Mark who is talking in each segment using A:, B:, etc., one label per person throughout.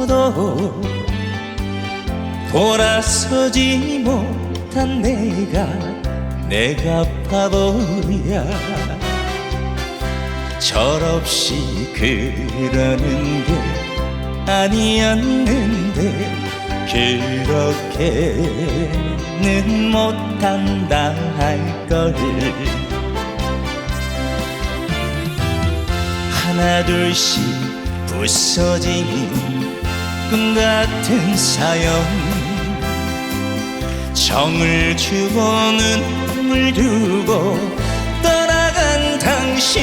A: 알면서도 돌아서지 못한 내가 내가 바보야. 철없이 그러는 게 아니었는데 그렇게는 못한다 할걸 하나 둘씩 부서진 꿈 같은 사연. 정을 주고 눈물 두고 떠나간 당신.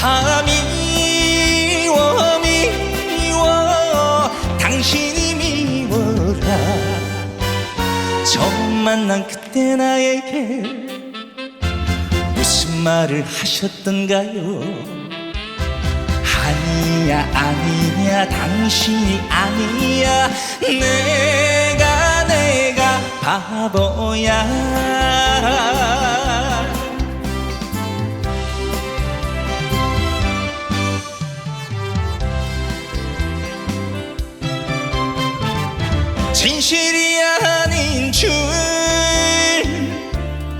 A: 하 미워 미워. 당신이 미워라. 처음 만난 그때 나에게 무슨 말을 하셨던가요 아니야 아니야 당신이 아니야. 내가 내가 바보야. 진실이 아닌 줄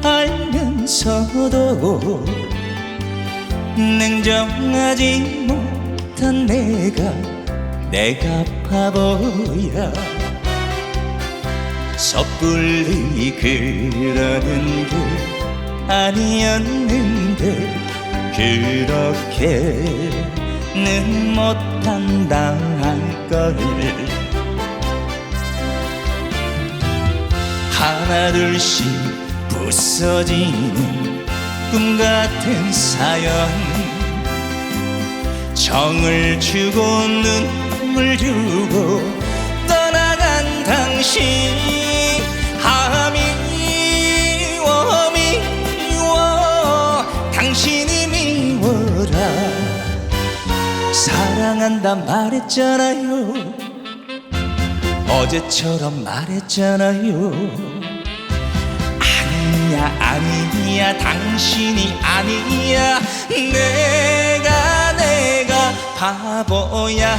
A: 알면서도 냉정하지 못 한 내가 내가 바보야. 섣불리 그러는 게 아니었는데 그렇게는 못한다 할걸 하나둘씩 부서지는 꿈 같은 사연 정을 주고 눈물 주고 떠나간 당신 아 미워 미워. 사랑한다 말했잖아요. 어제처럼 말했잖아요. 아니야 아니야 당신이 아니야. 내가 내가 바보야